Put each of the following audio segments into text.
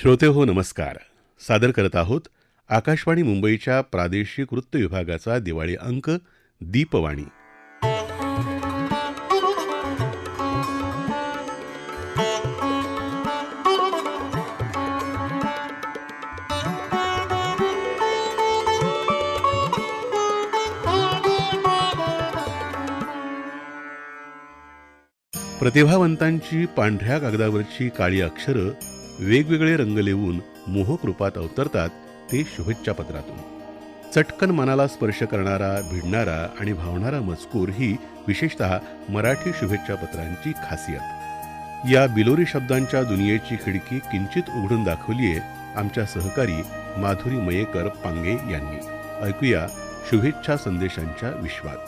श्रोते हो नमस्कार. सादर करत आहोत आकाशवाणी मुंबईच्या प्रादेशिक वृत्त विभागाचा दिवाळी अंक दीपवाणी. प्रतिभावंतांची पांढऱ्या कागदावरची काळी अक्षरं वेगवेगळे रंग लिहून मोहक रूपात अवतरतात ते शुभेच्छा पत्रातून. चटकन मनाला स्पर्श करणारा भिडणारा आणि भावणारा मजकूर ही विशेषतः मराठी शुभेच्छा पत्रांची खासियत. या बिलोरी शब्दांच्या दुनियेची खिडकी किंचित उघडून दाखवलीये आमच्या सहकारी माधुरी मयेकर पांगे यांनी. ऐकूया शुभेच्छा संदेशांच्या विश्वात.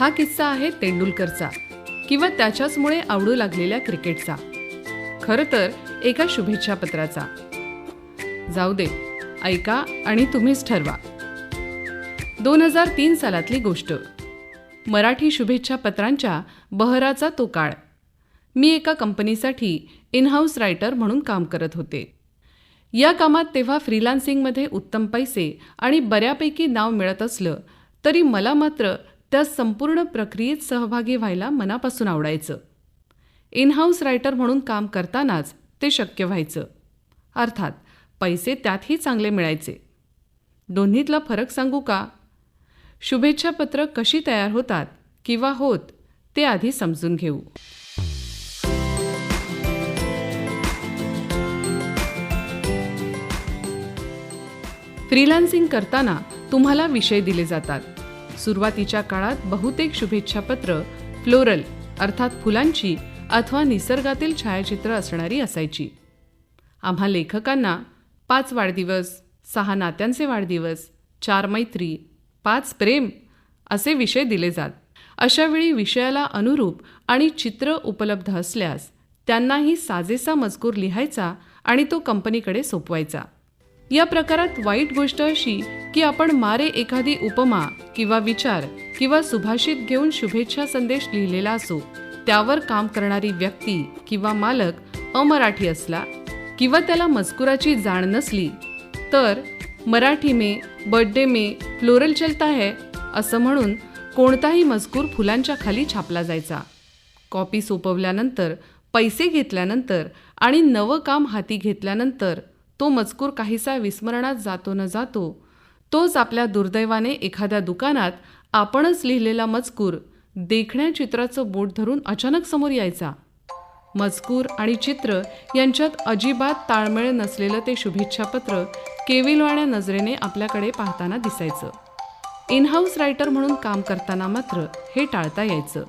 हा किस्सा आहे तेंडुलकरचा. किंवा त्याच्याचमुळे आवडू लागलेल्या क्रिकेटचा. खरं तर एका शुभेच्छा पत्राचा. जाऊ दे ऐका आणि तुम्हीच ठरवा. दोन हजार तीन सालातली गोष्ट. मराठी शुभेच्छा पत्रांच्या बहराचा तो काळ. मी एका कंपनीसाठी इनहाऊस रायटर म्हणून काम करत होते. या कामात तेव्हा फ्रीलान्सिंगमध्ये उत्तम पैसे आणि बऱ्यापैकी नाव मिळत असलं तरी मला मात्र त्या संपूर्ण प्रक्रियेत सहभागी व्हायला मनापासून आवडायचं. इनहाऊस रायटर म्हणून काम करतानाच ते शक्य व्हायचं. अर्थात पैसे त्यातही चांगले मिळायचे. दोन्हीतला फरक सांगू का? शुभेच्छा पत्र कशी तयार होतात किंवा होत ते आधी समजून घेऊ. फ्रीलान्सिंग करताना तुम्हाला विषय दिले जातात. सुरुवातीच्या काळात बहुतेक शुभेच्छापत्र फ्लोरल अर्थात फुलांची अथवा निसर्गातील छायाचित्र असणारी असायची. आम्हा लेखकांना पाच वाढदिवस सहा नात्यांचे वाढदिवस चार मैत्री पाच प्रेम असे विषय दिले जात. अशावेळी विषयाला अनुरूप आणि चित्र उपलब्ध असल्यास त्यांनाही साजेसा मजकूर लिहायचा आणि तो कंपनीकडे सोपवायचा. या प्रकारात वाईट गोष्ट अशी की आपण मारे एखादी उपमा किंवा विचार किंवा सुभाषित घेऊन शुभेच्छा संदेश लिहिलेला असो त्यावर काम करणारी व्यक्ती किंवा मालक अमराठी असला किंवा त्याला मजकुराची जाण नसली तर मराठी मे बर्थडे मे फ्लोरल चलता है असं म्हणून कोणताही मजकूर फुलांच्या खाली छापला जायचा. कॉपी सोपवल्यानंतर पैसे घेतल्यानंतर आणि नवं काम हाती घेतल्यानंतर तो मजकूर काहीसा विस्मरणात जातो न जातो तोच आपल्या दुर्दैवाने एखाद्या दुकानात आपणच लिहिलेला मजकूर देखण्या चित्राचं बोट धरून अचानक समोर यायचा. मजकूर आणि चित्र यांच्यात अजिबात ताळमेळ नसलेलं ते शुभेच्छापत्र केविलवाण्या नजरेने आपल्याकडे पाहताना दिसायचं. इनहाऊस रायटर म्हणून काम करताना मात्र हे टाळता यायचं.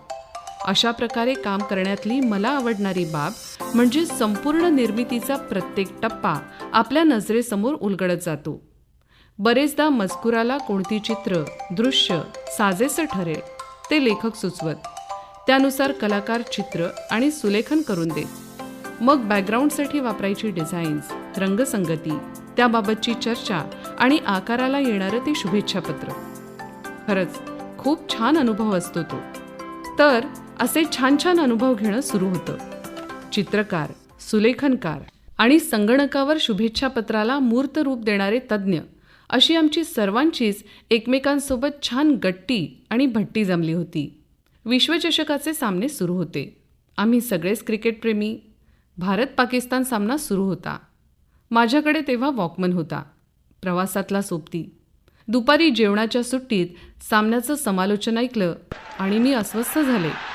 अशा प्रकारे काम करण्यातली मला आवडणारी बाब म्हणजे संपूर्ण निर्मितीचा प्रत्येक टप्पा आपल्या नजरेसमोर उलगडत जातो. बरेचदा मजकुराला कोणती चित्र दृश्य साजेसं ठरेल ते लेखक सुचवत. त्यानुसार कलाकार चित्र आणि सुलेखन करून देत. मग बॅकग्राऊंडसाठी वापरायची डिझाईन्स रंगसंगती त्याबाबतची चर्चा आणि आकाराला येणारं ते शुभेच्छापत्र. खरंच खूप छान अनुभव असतो तो. तर असे छान छान अनुभव घेणं सुरू होतं. चित्रकार सुलेखनकार आणि संगणकावर शुभेच्छापत्राला मूर्त रूप देणारे तज्ज्ञ अशी आमची सर्वांचीच एकमेकांसोबत छान गट्टी आणि भट्टी जमली होती. विश्वचषकाचे सामने सुरू होते. आम्ही सगळेच क्रिकेटप्रेमी. भारत पाकिस्तान सामना सुरू होता. माझ्याकडे तेव्हा वॉकमन होता. प्रवासातला सोबती. दुपारी जेवणाच्या सुट्टीत सामन्याचं समालोचन ऐकलं आणि मी अस्वस्थ झाले.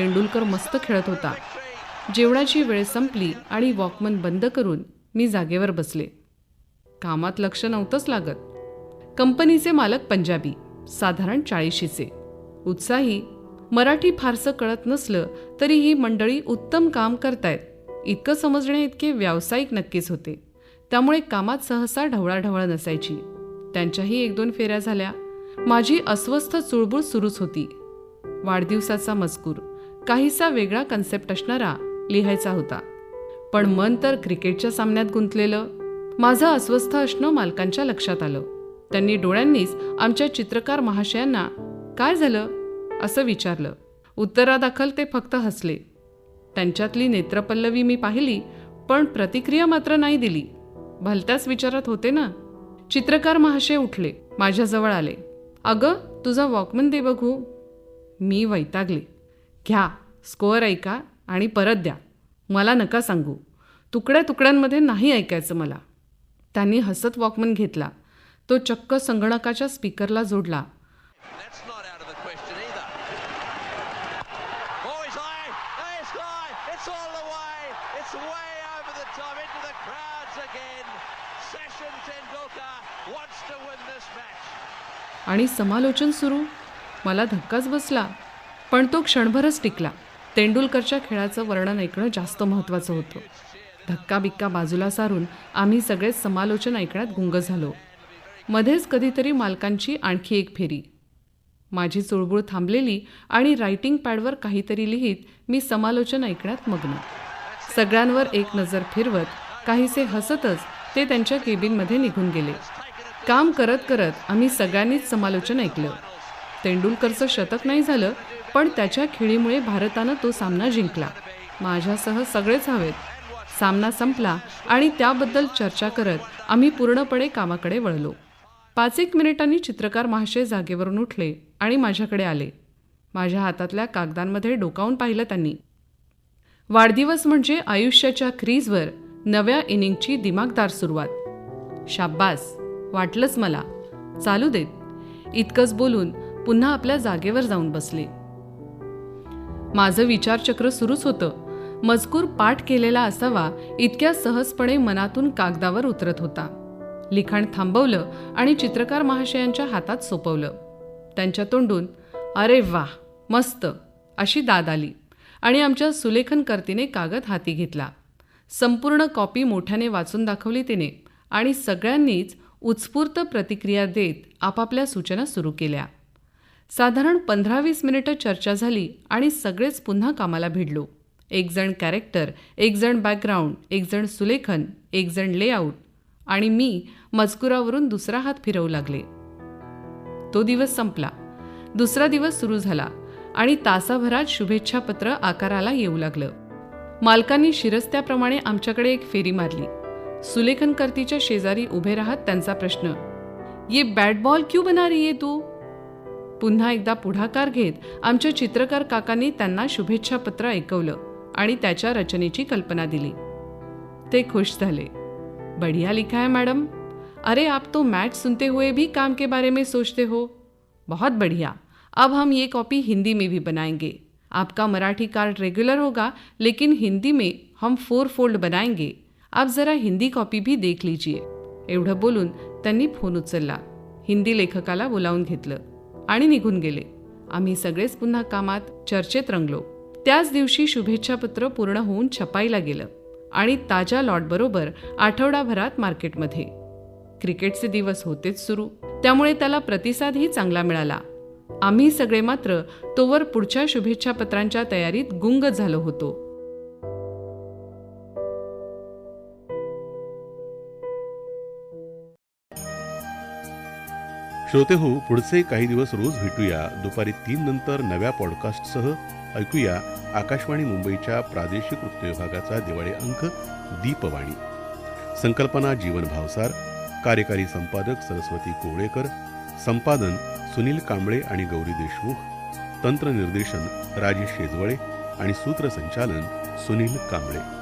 तेंडुलकर मस्त खेळत होता. जेवणाची वेळ संपली आणि वॉकमन बंद करून मी जागेवर बसले. कामात लक्ष नव्हतंच लागत. कंपनीचे मालक पंजाबी साधारण चाळीशीचे. उत्साही मराठी फारसं कळत नसलं तरी ही मंडळी उत्तम काम करतायत. इतकं समजणे इतके व्यावसायिक नक्कीच होते. त्यामुळे कामात सहसा ढवळाढवळ नसायची. त्यांच्याही एक दोन फेऱ्या झाल्या. माझी अस्वस्थ चुळबुळ सुरूच होती. वाढदिवसाचा मजकूर. काहीसा वेगळा कन्सेप्ट असणारा लिहायचा होता. पण मन तर क्रिकेटच्या सामन्यात गुंतलेलं. माझं अस्वस्थ असणं मालकांच्या लक्षात आलं. त्यांनी डोळ्यांनीच आमच्या चित्रकार महाशयांना काय झालं? असं विचारलं. उत्तरादाखल ते फक्त हसले. त्यांच्यातली नेत्रपल्लवी मी पाहिली पण प्रतिक्रिया मात्र नाही दिली. भलत्याच विचारात होते ना? चित्रकार महाशय उठले माझ्याजवळ आले. अगं तुझा वॉकमन दे बघू. मी वैतागले. घ्या स्कोअर ऐका आणि परत द्या. मला नका सांगू. तुकड्या तुकड्यांमध्ये नाही ऐकायचं मला. त्यांनी हसत वॉकमन घेतला. तो चक्क संगणकाच्या स्पीकरला जोडला. आणि समालोचन सुरू. मला धक्काच बसला. पण तो क्षणभरच टिकला. तेंडुलकरच्या खेळाचं वर्णन ऐकणं जास्त महत्त्वाचं होतं. धक्का बिक्का बाजूला सारून आम्ही सगळेच समालोचन ऐकण्यात गुंग झालो. मध्येच कधीतरी मालकांची आणखी एक फेरी. माझी चुळबुळ थांबलेली आणि रायटिंग पॅडवर काहीतरी लिहित मी समालोचन ऐकण्यात मग्न. सगळ्यांवर एक नजर फिरवत काहीसे हसतच ते त्यांच्या केबिनमध्ये निघून गेले. काम करत करत आम्ही सगळ्यांनीच समालोचन ऐकलं. तेंडुलकरचं शतक नाही झालं पण त्याच्या खेळीमुळे भारतानं तो सामना जिंकला. माझ्यासह सगळेच हवेत. सामना संपला आणि त्याबद्दल चर्चा करत आम्ही पूर्णपणे कामाकडे वळलो. पाच एक मिनिटांनी चित्रकार महाशय जागेवरून उठले आणि माझ्याकडे आले. माझ्या हातातल्या कागदांमध्ये डोकावून पाहिलं त्यांनी. वाढदिवस म्हणजे आयुष्याच्या क्रीजवर नव्या इनिंगची दिमागदार सुरुवात. शाब्बास वाटलंच मला. चालू देत. इतकंच बोलून पुन्हा आपल्या जागेवर जाऊन बसले. माझं विचारचक्र सुरूच होतं. मजकूर पाठ केलेला असावा इतक्या सहजपणे मनातून कागदावर उतरत होता. लिखाण थांबवलं आणि चित्रकार महाशयांच्या हातात सोपवलं. त्यांच्या तोंडून अरे वा मस्त अशी दाद आली आणि आमच्या सुलेखनकर्तीने कागद हाती घेतला. संपूर्ण कॉपी मोठ्याने वाचून दाखवली तिने आणि सगळ्यांनीच उत्स्फूर्त प्रतिक्रिया देत आपापल्या सूचना सुरू केल्या. साधारण पंधरा वीस मिनिटं चर्चा झाली आणि सगळेच पुन्हा कामाला भिडलो. एक जण कॅरेक्टर एकजण बॅकग्राऊंड एकजण सुलेखन एकजण लेआउट आणि मी मजकुरावरून दुसरा हात फिरवू लागले. तो दिवस संपला. दुसरा दिवस सुरू झाला आणि तासाभरात शुभेच्छापत्र आकाराला येऊ लागलं. मालकांनी शिरस्त्याप्रमाणे आमच्याकडे एक फेरी मारली. सुलेखनकर्तीच्या शेजारी उभे राहत त्यांचा प्रश्न ये बॅट बॉल क्यू बना रही है तू? पुन्हा एकदा पुढाकार घेत आमच्या चित्रकार काकांनी त्यांना शुभेच्छापत्र ऐकवलं आणि त्याच्या रचनेची कल्पना दिली. ते खुश झाले. बढ़िया लिखा है मैडम. अरे आप तो मैच सुनते हुए भी काम के बारे में सोचते हो. बहुत बढ़िया. अब हम ये कॉपी हिंदी में भी बनाएंगे. आपका मराठी कार्ड रेगुलर होगा लेकिन हिंदी में हम फोर फोल्ड बनाएंगे. आप जरा हिंदी कॉपी भी देख लीजिए. एवढं बोलून त्यांनी फोन उचलला. हिंदी लेखकाला बोलावून घेतलं. आणि निघून गेले. आम्ही सगळेच पुन्हा कामात चर्चेत रंगलो. त्याच दिवशी शुभेच्छापत्र पूर्ण होऊन छपाईला गेलं आणि ताज्या लॉटबरोबर आठवडाभरात मार्केटमध्ये. क्रिकेटचे दिवस होतेच सुरू. त्यामुळे त्याला प्रतिसादही चांगला मिळाला. आम्ही सगळे मात्र तोवर पुढच्या शुभेच्छापत्रांच्या तयारीत गुंग झालो होतो. श्रोते हो पुढचे काही दिवस रोज भेटूया. दुपारी तीन नंतर नव्या पॉडकास्टसह ऐकूया आकाशवाणी मुंबईच्या प्रादेशिक वृत्त विभागाचा दिवाळी अंक दीपवाणी. संकल्पना जीवन भावसार कार्यकारी संपादक सरस्वती कोवळेकर संपादन सुनील कांबळे आणि गौरी देशमुख तंत्रनिर्देशन राजेश शेजवळे आणि सूत्रसंचालन सुनील कांबळे.